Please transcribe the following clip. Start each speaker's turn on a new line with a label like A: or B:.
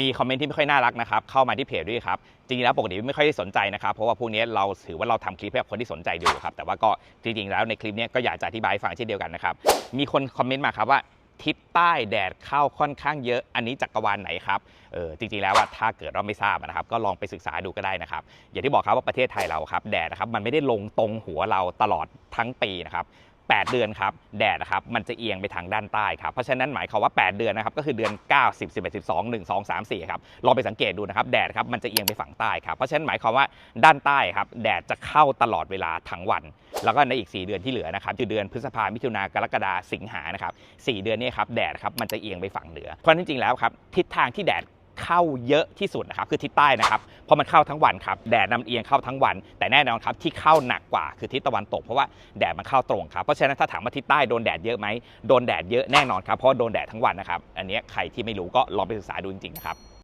A: มีคอมเมนต์ที่ไม่ค่อยน่ารักนะครับเข้ามาที่เพจด้วยครับจริงๆแล้วปกติไม่ค่อยได้สนใจนะครับเพราะว่าพวกนี้เราถือว่าเราทำคลิปให้กับคนที่สนใจดูครับแต่ว่าก็จริงๆแล้วในคลิปนี้ก็อยากจะอธิบายฟังเช่นเดียวกันนะครับมีคนคอมเมนต์มาครับว่าทิศใต้แดดเข้าค่อนข้างเยอะอันนี้จักรวาลไหนครับเออจริงๆแล้วว่าถ้าเกิดเราไม่ทราบนะครับ ก็ลองไปศึกษาดูก็ได้นะครับ อย่างที่บอกครับว่าประเทศไทยเราครับแดดนะครับมันไม่ได้ลงตรงหัวเราตลอดทั้งปีนะครับ 8 เดือนครับแดดนะครับมันจะเอียงไปทางด้านใต้ครับเพราะฉะนั้นหมายความว่า 8 เดือนนะครับก็คือเดือน 9 10 11 12 1 2 3 4ครับลองไปสังเกตดูนะครับแดดครับมันจะเอียงไปฝั่งใต้ครับเพราะฉะนั้นหมายความว่าด้านใต้ครับแดดจะเข้าตลอดเวลาทั้งวัน แล้วก็ในอีก 4 เดือนที่เหลือนะครับคือเดือนพฤษภามิถุนากรกฎาสิงหานะครับสี่เดือนนี้ครับแดดครับมันจะเอียงไปฝั่งเหนือเพราะจริงๆแล้วครับทิศทางที่แดด เข้าเยอะที่สุดนะครับคือทิศใต้นะครับเพราะมันเข้าทั้งวันครับแดดนำเอียงเข้าทั้งวัน แต่แน่นอนครับที่เข้าหนักกว่าคือทิศตะวันตกเพราะว่าแดดมันเข้าตรงครับเพราะฉะนั้นถ้าถามว่าทิศใต้โดนแดดเยอะไหมโดนแดดเยอะแน่นอนครับเพราะโดนแดดทั้งวันนะครับอันนี้ใครที่ไม่รู้ก็ลองไปศึกษาดูจริงๆนะครับ